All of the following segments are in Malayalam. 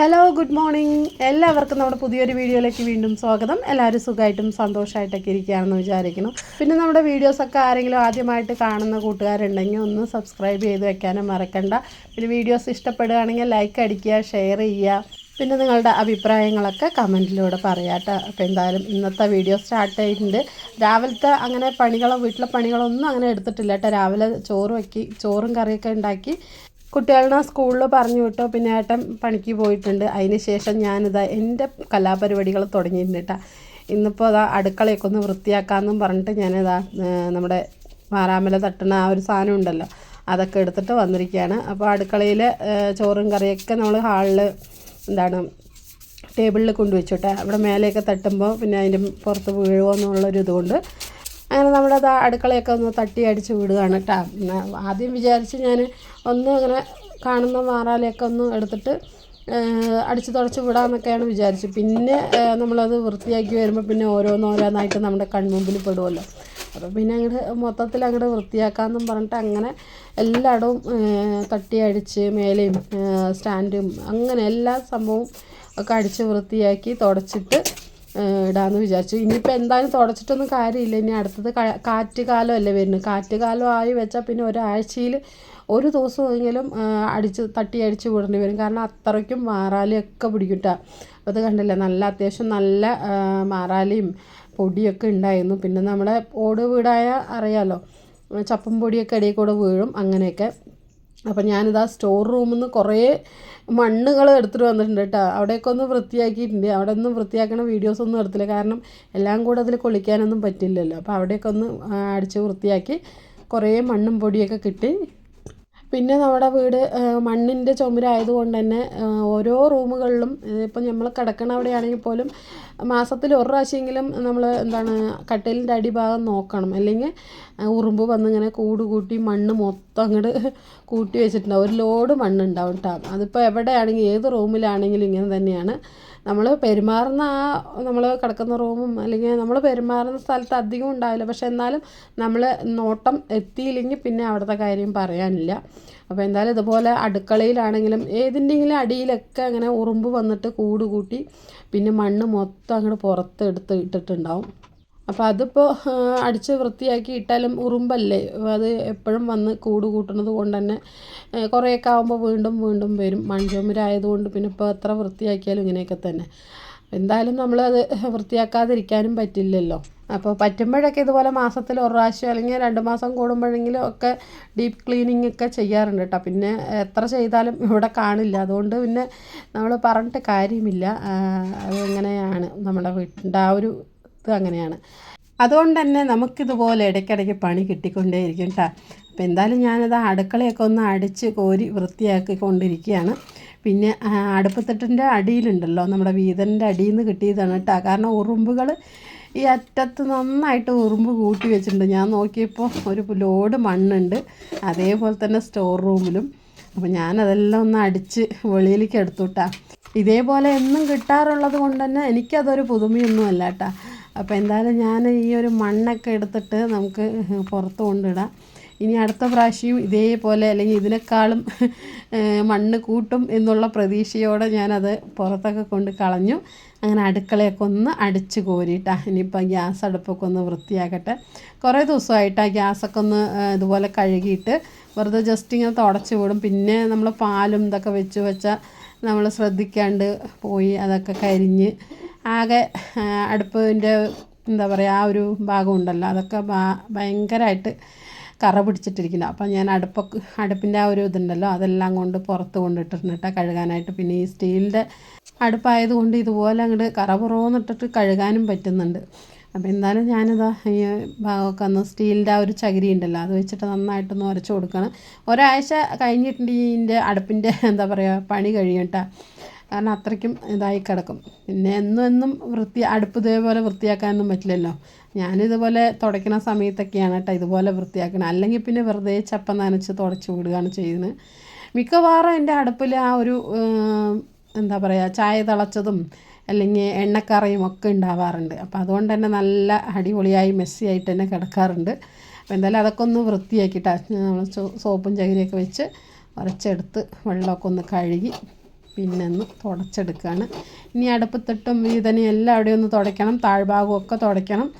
ഹലോ ഗുഡ് മോർണിംഗ് എല്ലാവർക്കും നമ്മുടെ പുതിയൊരു വീഡിയോയിലേക്ക് വീണ്ടും സ്വാഗതം. എല്ലാവരും സുഖമായിട്ടും സന്തോഷമായിട്ടൊക്കെ ഇരിക്കുകയാണെന്ന് വിചാരിക്കുന്നു. പിന്നെ നമ്മുടെ വീഡിയോസൊക്കെ ആരെങ്കിലും ആദ്യമായിട്ട് കാണുന്ന കൂട്ടുകാരുണ്ടെങ്കിൽ ഒന്ന് സബ്സ്ക്രൈബ് ചെയ്ത് വെക്കാനും മറക്കണ്ട. പിന്നെ വീഡിയോസ് ഇഷ്ടപ്പെടുകയാണെങ്കിൽ ലൈക്ക് അടിക്കുക ഷെയർ ചെയ്യുക. പിന്നെ നിങ്ങളുടെ അഭിപ്രായങ്ങളൊക്കെ കമന്റിലൂടെ പറയാട്ടോ അപ്പോൾ എന്തായാലും ഇന്നത്തെ വീഡിയോ സ്റ്റാർട്ട് ചെയ്തിട്ടുണ്ട് രാവിലത്തെ അങ്ങനെ പണികളോ വീട്ടിലെ പണികളൊന്നും അങ്ങനെ എടുത്തിട്ടില്ല കേട്ടോ. രാവിലെ ചോറ് വയ്ക്കി ചോറും കറിയൊക്കെ ഉണ്ടാക്കി കുട്ടികളെ സ്കൂളിൽ പറഞ്ഞു വിട്ടോ. പിന്നെ ഏട്ടൻ പണിക്ക് പോയിട്ടുണ്ട്. അതിന് ശേഷം ഞാനിതാ എന്റെ കലാപരിപാടികൾ തുടങ്ങിയിട്ടുണ്ട് കേട്ടോ. ഇന്നിപ്പോൾ അതാ അടുക്കളയൊക്കെ ഒന്ന് വൃത്തിയാക്കാമെന്നും പറഞ്ഞിട്ട് ഞാനിതാ നമ്മുടെ മാറാമല തട്ടണ ആ ഒരു സാധനം ഉണ്ടല്ലോ അതൊക്കെ എടുത്തിട്ട് വന്നിരിക്കുകയാണ്. അപ്പോൾ അടുക്കളയിൽ ചോറും കറിയൊക്കെ നമ്മൾ ഹാളിൽ എന്താണ് ടേബിളിൽ കൊണ്ടുവച്ചോട്ടെ അവിടെ മേലെയൊക്കെ തട്ടുമ്പോൾ പിന്നെ അതിന്റെ പുറത്ത് വീഴുമോ എന്നുള്ളൊരു ഇതുകൊണ്ട് അങ്ങനെ നമ്മുടെ അടുക്കളയൊക്കെ ഒന്ന് തട്ടി അടിച്ച് വിടുകയാണ് കേട്ടോ ആദ്യം വിചാരിച്ച് ഞാൻ ഒന്ന് അങ്ങനെ കാണുന്ന മാറാലയൊക്കെ ഒന്ന് എടുത്തിട്ട് അടിച്ച് തുടച്ച് വിടാമെന്നൊക്കെയാണ് വിചാരിച്ചത് പിന്നെ നമ്മളത് വൃത്തിയാക്കി വരുമ്പോൾ പിന്നെ ഓരോന്നോരോന്നായിട്ട് നമ്മുടെ കൺമുമ്പിൽ പെടുമല്ലോ അപ്പോൾ പിന്നെ അങ്ങോട്ട് മൊത്തത്തിൽ അങ്ങോട്ട് വൃത്തിയാക്കാമെന്നും പറഞ്ഞിട്ട് അങ്ങനെ എല്ലായിടവും തട്ടി അടിച്ച് മേലെയും സ്റ്റാൻഡും അങ്ങനെ എല്ലാ സംഭവവും ഒക്കെ അടിച്ച് വൃത്തിയാക്കി തുടച്ചിട്ട് ഇടാമെന്ന് വിചാരിച്ചു. ഇനിയിപ്പോൾ എന്തായാലും തുടച്ചിട്ടൊന്നും കാര്യമില്ല. ഇനി അടുത്തത് കാറ്റ് കാറ്റ് കാലമല്ലേ വരുന്നത്. കാറ്റ് കാലം ആയി വെച്ചാൽ പിന്നെ ഒരാഴ്ചയിൽ ഒരു ദിവസമെങ്കിലും എങ്കിലും അടിച്ച് തട്ടി അടിച്ച് വിടേണ്ടി വരും. കാരണം അത്രയ്ക്കും മാറാലിയൊക്കെ പിടിക്കിട്ട. അപ്പോൾ അത് കണ്ടില്ല? നല്ല അത്യാവശ്യം നല്ല മാറാലിയും പൊടിയൊക്കെ ഉണ്ടായിരുന്നു. പിന്നെ നമ്മുടെ ഓട് വീടായ അറിയാലോ? ചപ്പും പൊടിയൊക്കെ ഇടയിൽ കൂടെ വീഴും അങ്ങനെയൊക്കെ. അപ്പം ഞാനിതാ സ്റ്റോർ റൂമിൽ നിന്ന് കുറേ മണ്ണുകൾ എടുത്തിട്ട് വന്നിട്ടുണ്ട് കേട്ടോ അവിടെയൊക്കെ ഒന്ന് വൃത്തിയാക്കിയിട്ടുണ്ട്. അവിടെ ഒന്നും വൃത്തിയാക്കണ വീഡിയോസ് ഒന്നും എടുത്തില്ല. കാരണം എല്ലാം കൂടെ അതിൽ കൊള്ളിക്കാനൊന്നും പറ്റില്ലല്ലോ. അപ്പോൾ അവിടെയൊക്കെ ഒന്ന് അടിച്ച് വൃത്തിയാക്കി കുറേ മണ്ണും പൊടിയൊക്കെ കിട്ടി. പിന്നെ നമ്മുടെ വീട് മണ്ണിന്റെ ചുമരായതുകൊണ്ട് തന്നെ ഓരോ റൂമുകളിലും ഇപ്പം നമ്മൾ കിടക്കണ അവിടെയാണെങ്കിൽ പോലും മാസത്തിൽ ഒരു പ്രാവശ്യമെങ്കിലും നമ്മൾ എന്താണ് കട്ടിലിന്റെ അടിഭാഗം നോക്കണം. അല്ലെങ്കിൽ ഉറുമ്പ് വന്നിങ്ങനെ കൂട് കൂട്ടി മണ്ണ് മൊത്തം അങ്ങോട്ട് കൂട്ടി വെച്ചിട്ടുണ്ടാവും. ഒരു ലോഡ് മണ്ണ് മണ്ണുണ്ടാവും കേട്ടോ അതിപ്പോൾ എവിടെയാണെങ്കിൽ ഏത് റൂമിലാണെങ്കിലും ഇങ്ങനെ തന്നെയാണ്. നമ്മൾ പെരുമാറുന്ന ആ നമ്മൾ കിടക്കുന്ന റൂമും അല്ലെങ്കിൽ നമ്മൾ പെരുമാറുന്ന സ്ഥലത്ത് അധികം ഉണ്ടാവില്ല. പക്ഷെ എന്നാലും നമ്മൾ നോട്ടം എത്തിയില്ലെങ്കിൽ പിന്നെ അവിടുത്തെ കാര്യം പറയാനില്ല. അപ്പോൾ എന്തായാലും ഇതുപോലെ അടുക്കളയിലാണെങ്കിലും ഏതിന്റെങ്കിലും അടിയിലൊക്കെ അങ്ങനെ ഉറുമ്പ് വന്നിട്ട് കൂട് കൂട്ടി പിന്നെ മണ്ണ് മൊത്തം അങ്ങോട്ട് പുറത്ത് എടുത്ത് ഇട്ടിട്ടുണ്ടാവും അപ്പോൾ അതിപ്പോൾ അടിച്ച് വൃത്തിയാക്കി ഇട്ടാലും ഉറുമ്പല്ലേ? അത് എപ്പോഴും വന്ന് കൂട് കൂട്ടുന്നത് കൊണ്ട് തന്നെ കുറേയൊക്കെ ആകുമ്പോൾ വീണ്ടും വീണ്ടും വരും. മൺചുമരായതുകൊണ്ട് പിന്നെ ഇപ്പോൾ എത്ര വൃത്തിയാക്കിയാലും ഇങ്ങനെയൊക്കെ തന്നെ. എന്തായാലും നമ്മൾ നമ്മളത് വൃത്തിയാക്കാതിരിക്കാനും പറ്റില്ലല്ലോ. അപ്പോൾ പറ്റുമ്പോഴൊക്കെ ഇതുപോലെ മാസത്തിൽ ഒരു പ്രാവശ്യം അല്ലെങ്കിൽ രണ്ട് മാസം കൂടുമ്പോഴെങ്കിലും ഒക്കെ ഡീപ്പ് ക്ലീനിങ് ഒക്കെ ചെയ്യാറുണ്ട് കേട്ടോ പിന്നെ എത്ര ചെയ്താലും ഇവിടെ കാണില്ല. അതുകൊണ്ട് പിന്നെ നമ്മൾ പറഞ്ഞിട്ട് കാര്യമില്ല. അതങ്ങനെയാണ് അത് നമ്മുടെ വീട്ടിന്റെ ആ ഒരു ഇത് അങ്ങനെയാണ്. അതുകൊണ്ട് തന്നെ നമുക്കിതുപോലെ ഇടയ്ക്കിടയ്ക്ക് പണി കിട്ടിക്കൊണ്ടേയിരിക്കും കേട്ടോ അപ്പോൾ എന്തായാലും ഞാനത് അടുക്കളയൊക്കെ ഒന്ന് അടിച്ച് കോരി വൃത്തിയാക്കി കൊണ്ടിരിക്കുകയാണ് പിന്നെ അടുപ്പത്തട്ടിന്റെ അടിയിലുണ്ടല്ലോ നമ്മുടെ വീതന്റെ അടിയിൽ നിന്ന് കിട്ടിയതാണ് കേട്ടോ. കാരണം ഉറുമ്പുകൾ ഈ അറ്റത്ത് നന്നായിട്ട് ഉറുമ്പ് കൂട്ടി വെച്ചിട്ടുണ്ട്. ഞാൻ നോക്കിയപ്പോൾ ഒരു ലോഡ് മണ്ണുണ്ട് അതേപോലെ തന്നെ സ്റ്റോർ റൂമിലും അപ്പോൾ ഞാനതെല്ലാം ഒന്ന് അടിച്ച് വെളിയിലേക്ക് എടുത്തു കേട്ടാ ഇതേപോലെ എന്നും കിട്ടാറുള്ളത് കൊണ്ട് തന്നെ എനിക്കതൊരു പുതുമയൊന്നും അല്ല കേട്ടാ അപ്പോൾ എന്തായാലും ഞാൻ ഈ ഒരു മണ്ണൊക്കെ എടുത്തിട്ട് നമുക്ക് പുറത്ത് കൊണ്ടിടാം ഇനി അടുത്ത പ്രാവശ്യം ഇതേപോലെ അല്ലെങ്കിൽ ഇതിനേക്കാളും മണ്ണ് കൂട്ടും എന്നുള്ള പ്രതീക്ഷയോടെ ഞാനത് പുറത്തൊക്കെ കൊണ്ട് കളഞ്ഞു. അങ്ങനെ അടുക്കളയൊക്കെ ഒന്ന് അടിച്ച് കോരിയിട്ടാ. ഇനിയിപ്പോൾ ഗ്യാസ് അടുപ്പൊക്കെ ഒന്ന് വൃത്തിയാക്കട്ടെ. കുറേ ദിവസമായിട്ട് ആ ഗ്യാസൊക്കെ ഒന്ന് ഇതുപോലെ കഴുകിയിട്ട് വെറുതെ ജസ്റ്റ് ഇങ്ങനെ തുടച്ച് വിടും. പിന്നെ നമ്മൾ പാലും ഇതൊക്കെ വെച്ച് വെച്ചാൽ നമ്മൾ ശ്രദ്ധിക്കാണ്ട് പോയി അതൊക്കെ കരിഞ്ഞ് ആകെ അടുപ്പിന്റെ എന്താ പറയുക ആ ഒരു ഭാഗം ഉണ്ടല്ലോ. അതൊക്കെ ഭയങ്കരമായിട്ട് കറ പിടിച്ചിട്ടിരിക്കുന്നത് അപ്പം ഞാൻ അടുപ്പ അടുപ്പിന്റെ ആ ഒരു ഇതുണ്ടല്ലോ അതെല്ലാം കൊണ്ട് പുറത്ത് കൊണ്ടിട്ടിരുന്നിട്ടാണ് കഴുകാനായിട്ട്. പിന്നെ ഈ സ്റ്റീലിന്റെ അടുപ്പായതുകൊണ്ട് ഇതുപോലെ അങ്ങോട്ട് കറ പുറവെന്നിട്ടിട്ട് കഴുകാനും പറ്റുന്നുണ്ട്. അപ്പോൾ എന്തായാലും ഞാനിതാ ഈ ഭാഗമൊക്കെ ഒന്ന് സ്റ്റീലിന്റെ ആ ഒരു ചകിരി ഉണ്ടല്ലോ അത് വെച്ചിട്ട് നന്നായിട്ടൊന്ന് ഉരച്ച് കൊടുക്കണം. ഒരാഴ്ച കഴിഞ്ഞിട്ടുണ്ട് ഇതിന്റെ അടുപ്പിന്റെ എന്താ പറയുക പണി കഴിയട്ടാ കാരണം അത്രയ്ക്കും ഇതായി കിടക്കും. പിന്നെ എന്നും എന്നും വൃത്തി അടുപ്പ് ഇതേപോലെ വൃത്തിയാക്കാനൊന്നും പറ്റില്ലല്ലോ. ഞാനിതുപോലെ തുടയ്ക്കുന്ന സമയത്തൊക്കെയാണ് കേട്ടോ ഇതുപോലെ വൃത്തിയാക്കണം. അല്ലെങ്കിൽ പിന്നെ വെറുതെ ചപ്പ നനച്ച് തുടച്ച് വിടുകയാണ് ചെയ്യുന്നത്. മിക്കവാറും എന്റെ അടുപ്പിൽ ആ ഒരു എന്താ പറയുക ചായ തിളച്ചതും അല്ലെങ്കിൽ എണ്ണക്കറയും ഒക്കെ ഉണ്ടാവാറുണ്ട്. അപ്പോൾ അതുകൊണ്ട് തന്നെ നല്ല അടിപൊളിയായി മെസ്സിയായിട്ട് തന്നെ കിടക്കാറുണ്ട്. അപ്പോൾ എന്തായാലും അതൊക്കെ ഒന്ന് വൃത്തിയാക്കിയിട്ട് നമ്മൾ സോപ്പും ചകിരിയൊക്കെ വെച്ച് ഉരച്ചെടുത്ത് വെള്ളമൊക്കെ ഒന്ന് കഴുകി പിന്നെ ഒന്ന് തുടച്ചെടുക്കുകയാണ് ഇനി അടുപ്പത്തിട്ടും വീതനും എല്ലാം അവിടെ ഒന്ന് തുടയ്ക്കണം. താഴ്ഭാഗമൊക്കെ തുടയ്ക്കണം.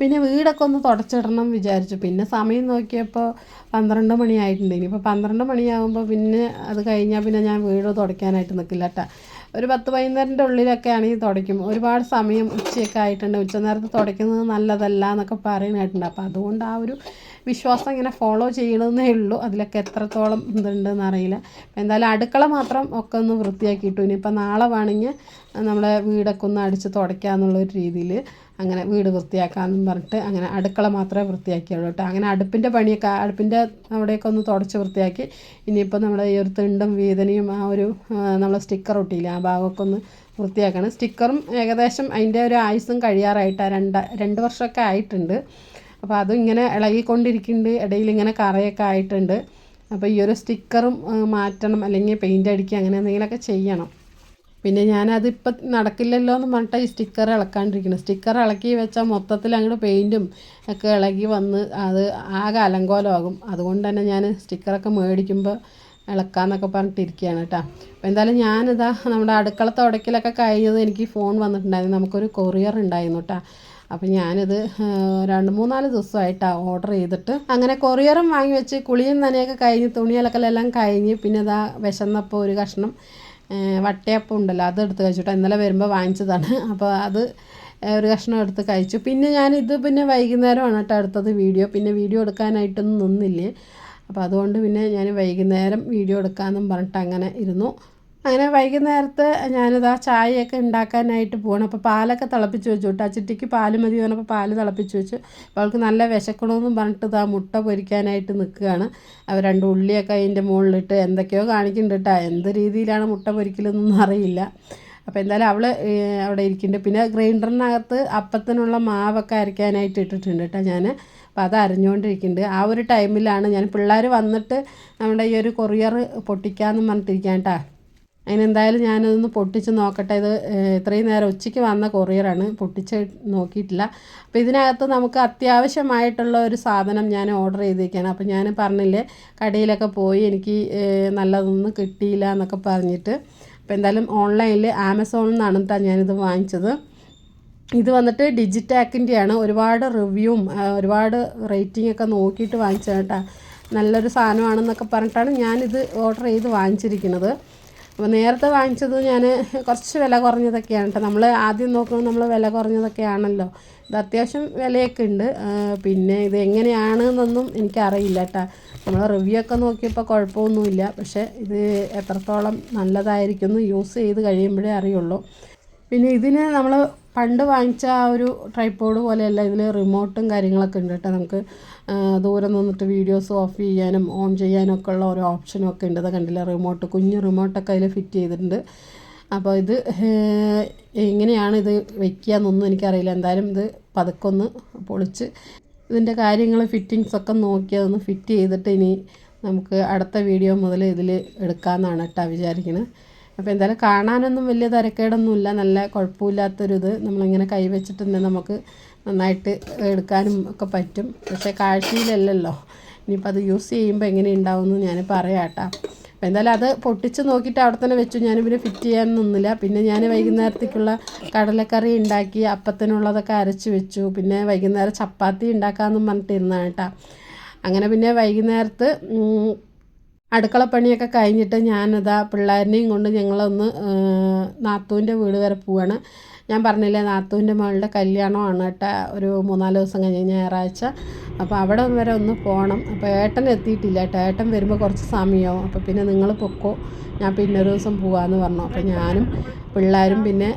പിന്നെ വീടൊക്കെ ഒന്ന് തുടച്ചിടണം വിചാരിച്ചു. പിന്നെ സമയം നോക്കിയപ്പോൾ പന്ത്രണ്ട് മണിയായിട്ടുണ്ട്. ഇനിയിപ്പോൾ പന്ത്രണ്ട് മണിയാകുമ്പോൾ പിന്നെ അത് കഴിഞ്ഞാൽ പിന്നെ ഞാൻ വീട് തുടയ്ക്കാനായിട്ട് നിൽക്കില്ല കേട്ടോ. ഒരു പത്ത് പതിനൊന്നരന്റെ ഉള്ളിലൊക്കെ ആണെങ്കിൽ തുടയ്ക്കും. ഒരുപാട് സമയം ഉച്ചയൊക്കെ ആയിട്ടുണ്ട്. ഉച്ച നേരത്ത് തുടയ്ക്കുന്നത് നല്ലതല്ല എന്നൊക്കെ പറയുന്നതായിട്ടുണ്ട്. അപ്പോൾ അതുകൊണ്ട് ആ ഒരു വിശ്വാസം ഇങ്ങനെ ഫോളോ ചെയ്യണമെന്നേ ഉള്ളൂ. അതിലൊക്കെ എത്രത്തോളം ഇതുണ്ടെന്ന് അറിയില്ല. എന്തായാലും അടുക്കള മാത്രം ഒക്കെ ഒന്ന് വൃത്തിയാക്കിയിട്ടു. ഇനിയിപ്പോൾ നാളെ വേണമെങ്കിൽ നമ്മളെ വീടൊക്കെ ഒന്ന് അടിച്ച് തുടയ്ക്കാമെന്നുള്ളൊരു രീതിയിൽ അങ്ങനെ വീട് വൃത്തിയാക്കാമെന്നും പറഞ്ഞിട്ട് അങ്ങനെ അടുക്കള മാത്രമേ വൃത്തിയാക്കിയുള്ളൂ കേട്ടോ. അങ്ങനെ അടുപ്പിന്റെ പണിയൊക്കെ അടുപ്പിന്റെ അവിടെയൊക്കെ ഒന്ന് തുടച്ച് വൃത്തിയാക്കി. ഇനിയിപ്പോൾ നമ്മുടെ ഈ ഒരു തിണ്ടും വേദനയും ആ ഒരു നമ്മൾ സ്റ്റിക്കർ ഒട്ടിയില്ല ആ ഭാഗമൊക്കെ ഒന്ന് വൃത്തിയാക്കണം. സ്റ്റിക്കറും ഏകദേശം അതിന്റെ ഒരു ആയുസും കഴിയാറായിട്ടാണ് രണ്ട് രണ്ട് വർഷമൊക്കെ ആയിട്ടുണ്ട്. അപ്പോൾ അതും ഇങ്ങനെ ഇളകിക്കൊണ്ടിരിക്കുന്നുണ്ട്. ഇടയിൽ ഇങ്ങനെ കറയൊക്കെ ആയിട്ടുണ്ട്. അപ്പോൾ ഈ ഒരു സ്റ്റിക്കറും മാറ്റണം അല്ലെങ്കിൽ പെയിന്റ് അടിക്കുക അങ്ങനെ എന്തെങ്കിലുമൊക്കെ ചെയ്യണം. പിന്നെ ഞാനതിപ്പം നടക്കില്ലല്ലോ എന്ന് പറഞ്ഞിട്ട് ഈ സ്റ്റിക്കർ ഇളക്കാണ്ടിരിക്കുന്നത് സ്റ്റിക്കർ ഇളക്കി വെച്ചാൽ മൊത്തത്തിൽ അങ്ങോട്ട് പെയിന്റും ഒക്കെ ഇളകി വന്ന് അത് ആകെ അലങ്കോലമാകും. അതുകൊണ്ട് തന്നെ ഞാൻ സ്റ്റിക്കറൊക്കെ മേടിക്കുമ്പോൾ ഇളക്കാന്നൊക്കെ പറഞ്ഞിട്ടിരിക്കുകയാണ് കേട്ടോ. അപ്പോൾ എന്തായാലും ഞാനിതാ നമ്മുടെ അടുക്കള തുടക്കലൊക്കെ കഴിഞ്ഞത് എനിക്ക് ഫോൺ വന്നിട്ടുണ്ടായിരുന്നു. നമുക്കൊരു കൊറിയർ ഉണ്ടായിരുന്നു കേട്ടോ. അപ്പം ഞാനിത് രണ്ട് മൂന്നാൽ ദിവസമായിട്ടാണ് ഓർഡർ ചെയ്തിട്ട് അങ്ങനെ കൊറിയറും വാങ്ങി വെച്ച് കുളിയും നനയൊക്കെ കഴിഞ്ഞ് തുണിയലക്കലെല്ലാം കഴിഞ്ഞ് പിന്നെ ഇതാ വിശന്നപ്പോൾ ഒരു കഷ്ണം വട്ടയപ്പം ഉണ്ടല്ലോ അത് എടുത്ത് കഴിച്ചിട്ട് ഇന്നലെ വരുമ്പോൾ വാങ്ങിച്ചതാണ്. അപ്പോൾ അത് ഒരു കഷ്ണം എടുത്ത് കഴിച്ചു. പിന്നെ ഞാൻ ഇത് പിന്നെ വൈകുന്നേരമാണ് കേട്ടോ അടുത്തത് വീഡിയോ. പിന്നെ വീഡിയോ എടുക്കാനായിട്ടൊന്നും നിന്നില്ലേ? അപ്പോൾ അതുകൊണ്ട് പിന്നെ ഞാൻ വൈകുന്നേരം വീഡിയോ എടുക്കാമെന്നും പറഞ്ഞിട്ട് അങ്ങനെ ഇരുന്നു. അങ്ങനെ വൈകുന്നേരത്ത് ഞാനിതാ ചായയൊക്കെ ഉണ്ടാക്കാനായിട്ട് പോകണം അപ്പോൾ പാലൊക്കെ തിളപ്പിച്ച് വെച്ചു. കേട്ടോ ചിട്ടിക്ക് പാൽ മതി പറഞ്ഞപ്പോൾ പാൽ തിളപ്പിച്ച് വെച്ചു. അപ്പോൾ അവൾക്ക് നല്ല വിശക്കണമെന്നും പറഞ്ഞിട്ട് ഇതാ മുട്ട പൊരിക്കാനായിട്ട് നിൽക്കുകയാണ്. അവർ രണ്ട് ഉള്ളിയൊക്കെ അതിന്റെ മുകളിലിട്ട് എന്തൊക്കെയോ കാണിക്കുന്നുണ്ട് എന്ത് രീതിയിലാണ് മുട്ട പൊരിക്കലെന്നൊന്നും അറിയില്ല. അപ്പോൾ എന്തായാലും അവൾ അവിടെ ഇരിക്കുന്നുണ്ട്. പിന്നെ ഗ്രൈൻഡറിനകത്ത് അപ്പത്തിനുള്ള മാവൊക്കെ അരയ്ക്കാനായിട്ട് ഇട്ടിട്ടുണ്ട് കേട്ടോ ഞാൻ അപ്പോൾ അത് അരഞ്ഞുകൊണ്ടിരിക്കുന്നുണ്ട്. ആ ഒരു ടൈമിലാണ് ഞാൻ പിള്ളേർ വന്നിട്ട് നമ്മുടെ ഈ ഒരു കൊറിയർ പൊട്ടിക്കാമെന്ന് പറഞ്ഞിട്ടിരിക്കാൻ കേട്ടോ. അതിനെന്തായാലും ഞാനതൊന്ന് പൊട്ടിച്ച് നോക്കട്ടെ. ഇത് ഇത്രയും നേരം ഉച്ചയ്ക്ക് വന്ന കൊറിയറാണ്. പൊട്ടിച്ച് നോക്കിയിട്ടില്ല. അപ്പോൾ ഇതിനകത്ത് നമുക്ക് അത്യാവശ്യമായിട്ടുള്ള ഒരു സാധനം ഞാൻ ഓർഡർ ചെയ്തിരിക്കുകയാണ് അപ്പോൾ ഞാൻ പറഞ്ഞില്ലേ കടയിലൊക്കെ പോയി എനിക്ക് നല്ലതൊന്നും കിട്ടിയില്ല എന്നൊക്കെ പറഞ്ഞിട്ട്. അപ്പോൾ എന്തായാലും ഓൺലൈനിൽ ആമസോണിൽ നിന്നാണ് കേട്ടോ ഞാനിത് വാങ്ങിച്ചത്. ഇത് വന്നിട്ട് ഡിജിറ്റാക്കിന്റെയാണ് ഒരുപാട് റിവ്യൂവും ഒരുപാട് റേറ്റിംഗ് ഒക്കെ നോക്കിയിട്ട് വാങ്ങിച്ചത് കേട്ടോ നല്ലൊരു സാധനമാണെന്നൊക്കെ പറഞ്ഞിട്ടാണ് ഞാനിത് ഓർഡർ ചെയ്ത് വാങ്ങിച്ചിരിക്കുന്നത്. അപ്പോൾ നേരത്തെ വാങ്ങിച്ചത് ഞാൻ കുറച്ച് വില കുറഞ്ഞതൊക്കെയാണ് കേട്ടോ. നമ്മൾ ആദ്യം നോക്കുമ്പോൾ നമ്മൾ വില കുറഞ്ഞതൊക്കെയാണല്ലോ. ഇത് അത്യാവശ്യം വിലയൊക്കെ ഉണ്ട്. പിന്നെ ഇത് എങ്ങനെയാണ് എന്നൊന്നും എനിക്കറിയില്ല കേട്ടോ. നമ്മൾ റിവ്യൂ ഒക്കെ നോക്കിയപ്പോൾ കുഴപ്പമൊന്നുമില്ല. പക്ഷേ ഇത് എത്രത്തോളം നല്ലതായിരിക്കും യൂസ് ചെയ്ത് കഴിയുമ്പോഴേ അറിയുള്ളൂ. പിന്നെ ഇതിന് നമ്മൾ പണ്ട് വാങ്ങിച്ച ആ ഒരു ട്രൈപ്പോഡ് പോലെയല്ല ഇതിൽ റിമോട്ടും കാര്യങ്ങളൊക്കെ ഉണ്ട് കേട്ടോ. നമുക്ക് ദൂരെ നിന്നിട്ട് വീഡിയോസ് ഓഫ് ചെയ്യാനും ഓൺ ചെയ്യാനും ഒക്കെ ഉള്ള ഓരോ ഓപ്ഷനും ഒക്കെ ഉണ്ട്. അത് കണ്ടില്ല റിമോട്ട് കുഞ്ഞ് റിമോട്ടൊക്കെ അതിൽ ഫിറ്റ് ചെയ്തിട്ടുണ്ട്. അപ്പോൾ ഇത് എങ്ങനെയാണ് ഇത് വെക്കുക എന്നൊന്നും എനിക്കറിയില്ല. എന്തായാലും ഇത് പതുക്കൊന്ന് പൊളിച്ച് ഇതിന്റെ കാര്യങ്ങൾ ഫിറ്റിങ്സ് ഒക്കെ നോക്കി അതൊന്ന് ഫിറ്റ് ചെയ്തിട്ട് ഇനി നമുക്ക് അടുത്ത വീഡിയോ മുതൽ ഇതിൽ എടുക്കാമെന്നാണ് കേട്ടോ വിചാരിക്കുന്നത് അപ്പോൾ എന്തായാലും കാണാനൊന്നും വലിയ തരക്കേടൊന്നുമില്ല. നല്ല കുഴപ്പമില്ലാത്തൊരിത് നമ്മളിങ്ങനെ കൈവച്ചിട്ടുണ്ടെങ്കിൽ നമുക്ക് നന്നായിട്ട് എടുക്കാനും ഒക്കെ പറ്റും. പക്ഷേ കാഴ്ചയിലല്ലല്ലോ. ഇനിയിപ്പോൾ അത് യൂസ് ചെയ്യുമ്പോൾ എങ്ങനെ ഉണ്ടാവുമെന്ന് ഞാൻ പറയാം കേട്ടോ അപ്പോൾ എന്തായാലും അത് പൊട്ടിച്ച് നോക്കിയിട്ട് അവിടെ തന്നെ വെച്ചു. ഞാൻ പിന്നെ ഫിറ്റ് ചെയ്യാൻ നിന്നില്ല. പിന്നെ ഞാൻ വൈകുന്നേരത്തേക്കുള്ള കടലക്കറി ഉണ്ടാക്കി അപ്പത്തിനുള്ളതൊക്കെ അരച്ച് വെച്ചു. പിന്നെ വൈകുന്നേരം ചപ്പാത്തി ഉണ്ടാക്കാമെന്നും പറഞ്ഞിട്ടിരുന്നതാണ് കേട്ടോ അങ്ങനെ പിന്നെ വൈകുന്നേരത്ത് അടുക്കളപ്പണിയൊക്കെ കഴിഞ്ഞിട്ട് ഞാനതാ പിള്ളേരിനെയും കൊണ്ട് ഞങ്ങളൊന്ന് നാത്തൂന്റെ വീട് വരെ പോവാണ്. ഞാൻ പറഞ്ഞില്ലേ നാത്തൂന്റെ മകളുടെ കല്യാണമാണ് കേട്ടോ ഒരു മൂന്നാൽ ദിവസം കഴിഞ്ഞ് ഞായറാഴ്ച. അപ്പോൾ അവിടെ വരെ ഒന്ന് പോകണം അപ്പോൾ ഏട്ടൻ എത്തിയിട്ടില്ല കേട്ടോ. ഏട്ടൻ വരുമ്പോൾ കുറച്ച് സമയമാവും അപ്പോൾ പിന്നെ നിങ്ങൾ പൊക്കോ. ഞാൻ പിന്നെ ഒരു ദിവസം പോകാമെന്ന് പറഞ്ഞു. അപ്പോൾ ഞാനും പിള്ളേരും പിന്നെ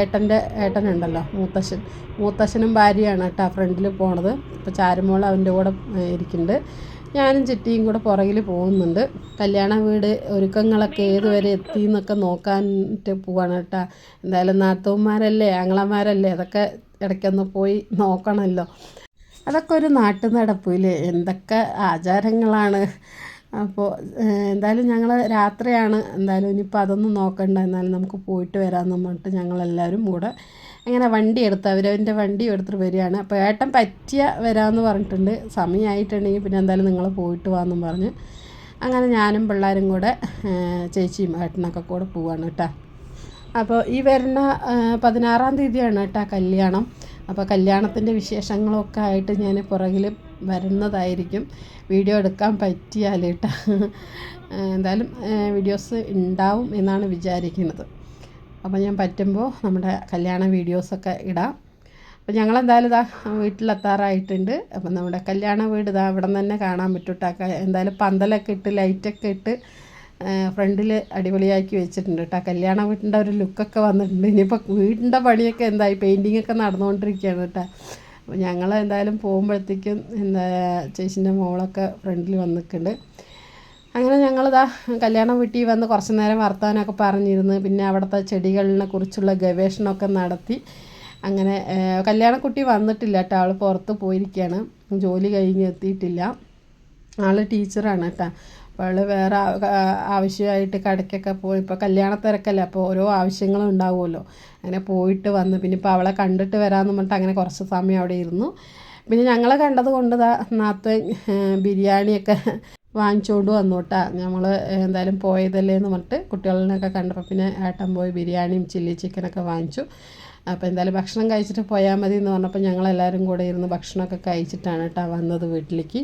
ഏട്ടന്റെ ഏട്ടനുണ്ടല്ലോ മൂത്തശ്ശൻ. മൂത്തശ്ശനും ഭാര്യയാണ് കേട്ടോ ഫ്രണ്ടിൽ പോണത്. അപ്പോൾ ചാരുമോൾ അവന്റെ കൂടെ ഇരിക്കുന്നുണ്ട്. ഞാനും ചിറ്റിയും കൂടെ പുറകിൽ പോകുന്നുണ്ട്. കല്യാണ വീട് ഒരുക്കങ്ങളൊക്കെ ഏതുവരെ എത്തി എന്നൊക്കെ നോക്കാനിട്ട് പോവാണ് കേട്ടോ. എന്തായാലും നാത്തൂന്മാരല്ലേ ആങ്ങളമാരല്ലേ അതൊക്കെ ഇടയ്ക്കൊന്ന് പോയി നോക്കണമല്ലോ. അതൊക്കെ ഒരു നാട്ടു നടപ്പില്ലേ എന്തൊക്കെ ആചാരങ്ങളാണ്? അപ്പോൾ എന്തായാലും ഞങ്ങൾ രാത്രിയാണ്. എന്തായാലും ഇനിയിപ്പോൾ അതൊന്നും നോക്കണ്ട. എന്നാലും നമുക്ക് പോയിട്ട് വരാമെന്ന് പറഞ്ഞിട്ട് ഞങ്ങളെല്ലാവരും കൂടെ അങ്ങനെ വണ്ടി എടുത്ത് അവരവന്റെ വണ്ടി എടുത്തിട്ട് വരികയാണ്. അപ്പോൾ ഏട്ടൻ പറ്റിയ വരാമെന്ന് പറഞ്ഞിട്ടുണ്ട്. സമയമായിട്ടുണ്ടെങ്കിൽ പിന്നെ എന്തായാലും നിങ്ങൾ പോയിട്ട് വാന്നും പറഞ്ഞ് അങ്ങനെ ഞാനും പിള്ളേരും കൂടെ ചേച്ചിയും ഏട്ടനൊക്കെ കൂടെ പോവാണ് കേട്ടോ. അപ്പോൾ ഈ വരുന്ന പതിനാറാം തീയതിയാണ് കേട്ടോ കല്യാണം. അപ്പോൾ കല്യാണത്തിന്റെ വിശേഷങ്ങളൊക്കെ ആയിട്ട് ഞാൻ പുറകിൽ വരുന്നതായിരിക്കും. വീഡിയോ എടുക്കാൻ പറ്റിയാൽ കേട്ടോ. എന്തായാലും വീഡിയോസ് ഉണ്ടാവും എന്നാണ് വിചാരിക്കുന്നത്. അപ്പോൾ ഞാൻ പറ്റുമ്പോൾ നമ്മുടെ കല്യാണ വീഡിയോസൊക്കെ ഇടാം. അപ്പോൾ ഞങ്ങളെന്തായാലും ഇതാ വീട്ടിലെത്താറായിട്ടുണ്ട്. അപ്പം നമ്മുടെ കല്യാണ വീട് ഇതാ ഇവിടെ നിന്ന് തന്നെ കാണാൻ പറ്റൂട്ടാ. എന്തായാലും പന്തലൊക്കെ ഇട്ട് ലൈറ്റൊക്കെ ഇട്ട് ഫ്രണ്ടിൽ അടിപൊളിയാക്കി വെച്ചിട്ടുണ്ട് കേട്ടോ. കല്യാണ വീട്ടിന്റെ ഒരു ലുക്കൊക്കെ വന്നിട്ടുണ്ട്. ഇനിയിപ്പോൾ വീടിന്റെ പണിയൊക്കെ എന്തായി? പെയിന്റിങ് ഒക്കെ നടന്നുകൊണ്ടിരിക്കുകയാണ് കേട്ടോ. അപ്പോൾ ഞങ്ങൾ എന്തായാലും പോകുമ്പോഴത്തേക്കും എന്താ ചേച്ചിന്റെ മോളൊക്കെ ഫ്രണ്ടിൽ വന്നിട്ടുണ്ട്. അങ്ങനെ ഞങ്ങളിതാ കല്യാണം വീട്ടിൽ വന്ന് കുറച്ച് നേരം വർത്തമാനമൊക്കെ പറഞ്ഞിരുന്ന്. പിന്നെ അവിടുത്തെ ചെടികളിനെ കുറിച്ചുള്ള ഗവേഷണമൊക്കെ നടത്തി. അങ്ങനെ കല്യാണക്കുട്ടി വന്നിട്ടില്ല കേട്ടോ. അവൾ പുറത്ത് പോയിരിക്കുകയാണ് ജോലി കഴിഞ്ഞ് എത്തിയിട്ടില്ല. ആൾ ടീച്ചറാണ് കേട്ടോ. അപ്പോൾ അവൾ വേറെ ആവശ്യമായിട്ട് കടയ്ക്കൊക്കെ പോയി. ഇപ്പോൾ കല്യാണ തിരക്കല്ലേ. അപ്പോൾ ഓരോ ആവശ്യങ്ങളും ഉണ്ടാവുമല്ലോ. അങ്ങനെ പോയിട്ട് വന്ന്. പിന്നെ ഇപ്പോൾ അവളെ കണ്ടിട്ട് വരാമെന്ന് പറഞ്ഞിട്ട് അങ്ങനെ കുറച്ച് സമയം അവിടെ ഇരുന്നു. പിന്നെ ഞങ്ങളെ കണ്ടത് കൊണ്ട് ദാ നാത്തൻ ബിരിയാണിയൊക്കെ വാങ്ങിച്ചുകൊണ്ട് വന്നോട്ടാ. നമ്മൾ എന്തായാലും പോയതല്ലേ എന്ന് പറഞ്ഞിട്ട് കുട്ടികളിനൊക്കെ കണ്ടപ്പോൾ പിന്നെ ഏട്ടൻ പോയി ബിരിയാണിയും ചില്ലി ചിക്കനൊക്കെ വാങ്ങിച്ചു. അപ്പോൾ എന്തായാലും ഭക്ഷണം കഴിച്ചിട്ട് പോയാൽ മതി എന്ന് പറഞ്ഞപ്പോൾ ഞങ്ങളെല്ലാവരും കൂടെ ഇരുന്ന് ഭക്ഷണമൊക്കെ കഴിച്ചിട്ടാണ് കേട്ടോ വന്നത് വീട്ടിലേക്ക്.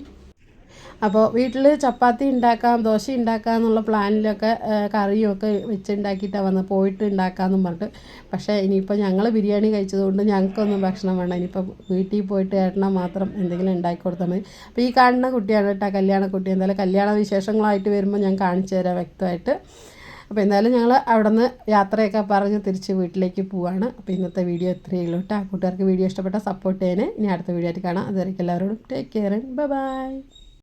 അപ്പോൾ വീട്ടിൽ ചപ്പാത്തി ഉണ്ടാക്കാം ദോശ ഉണ്ടാക്കാം എന്നുള്ള പ്ലാനിലൊക്കെ കറിയൊക്കെ വെച്ചുണ്ടാക്കിയിട്ടാണ് വന്നത് പോയിട്ട് ഉണ്ടാക്കാമെന്നും പറഞ്ഞിട്ട്. പക്ഷേ ഇനിയിപ്പോൾ ഞങ്ങൾ ബിരിയാണി കഴിച്ചതുകൊണ്ട് ഞങ്ങൾക്കൊന്നും ഭക്ഷണം വേണ്ട. ഇനിയിപ്പോൾ വീട്ടിൽ പോയിട്ട് ഏട്ടനാ മാത്രം എന്തെങ്കിലും ഉണ്ടാക്കി കൊടുത്താൽ മതി. അപ്പോൾ ഈ കാണുന്ന കുട്ടിയാണ് കേട്ടോ കല്യാണ കുട്ടി. എന്തായാലും കല്യാണ വിശേഷങ്ങളായിട്ട് വരുമ്പോൾ ഞാൻ കാണിച്ചു തരാം വ്യക്തമായിട്ട്. അപ്പോൾ എന്തായാലും ഞങ്ങൾ അവിടെ നിന്ന് യാത്രയൊക്കെ പറഞ്ഞ് തിരിച്ച് വീട്ടിലേക്ക് പോവാണ്. അപ്പോൾ ഇന്നത്തെ വീഡിയോ ഇത്രയേ ഉള്ളൂ കേട്ടോ. കൂട്ടുകാർക്ക് വീഡിയോ ഇഷ്ടപ്പെട്ട സപ്പോർട്ട് ചെയ്യാൻ ഇനി അടുത്ത വീഡിയോ ആയിട്ട് കാണാം. അതുവരെ എല്ലാവരോടും ടേക്ക് കെയർ ബൈ ബൈ